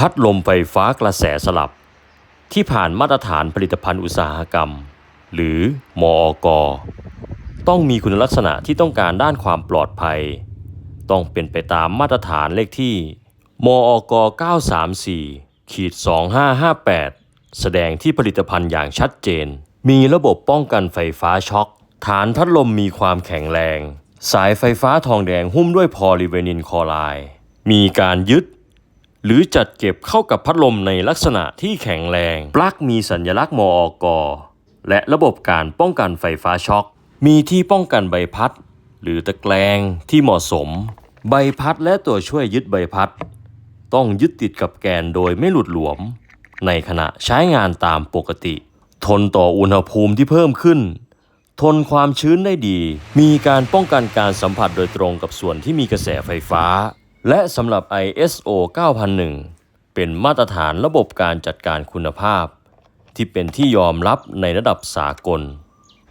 พัดลมไฟฟ้ากระแสสลับ ที่ผ่านมาตรฐานผลิตภัณฑ์อุตสาหกรรม หรือมอกต้องมีคุณลักษณะที่ต้องการด้านความปลอดภัย ต้องเป็นไปตามมาตรฐานเลขที่ มอก934ขีด2558 แสดงที่ผลิตภัณฑ์อย่างชัดเจน มีระบบป้องกันไฟฟ้าช็อค ฐานพัดลมมีความแข็งแรง สายไฟฟ้าทองแดงหุ้มด้วยพอลิเวนินคอไรด์มีการยึด หรือจัดเก็บเข้ากับพัดลมในลักษณะที่แข็งแรง ปลั๊กมีสัญลักษณ์มอกและระบบการป้องกันไฟฟ้าช็อค มีที่ป้องกันใบพัด หรือตะแกรงที่เหมาะสม ใบพัดและตัวช่วยยึดใบพัด ต้องยึดติดกับแกนโดยไม่หลุดหลวม ในขณะใช้งานตามปกติ ทนต่ออุณหภูมิที่เพิ่มขึ้น ทนความชื้นได้ดี มีการป้องกันการสัมผัสโดยตรงกับส่วนที่มีกระแสไฟฟ้า และสำหรับ ISO 9001 เป็นมาตรฐานระบบการจัดการคุณภาพ ที่เป็นที่ยอมรับในระดับสากล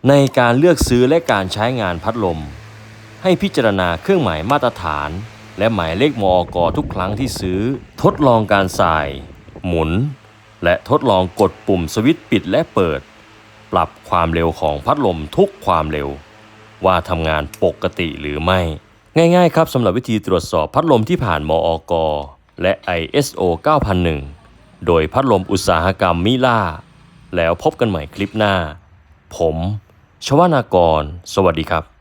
ในการเลือกซื้อและการใช้งานพัดลม ให้พิจารณาเครื่องหมายมาตรฐาน และหมายเลขมอกทุกครั้งที่ซื้อ ทดลองการใส่หมุน และทดลองกดปุ่มสวิตช์ปิดและเปิด ปรับความเร็วของพัดลมทุกความเร็ว ว่าทำงานปกติหรือไม่ ง่ายๆครับสำหรับวิธีตรวจสอบพัดลมที่ผ่านมอกและ ISO 9001 โดยพัดลมอุตสาหกรรมมิล่า แล้วพบกันใหม่คลิปหน้า ผม ชวนากร สวัสดีครับ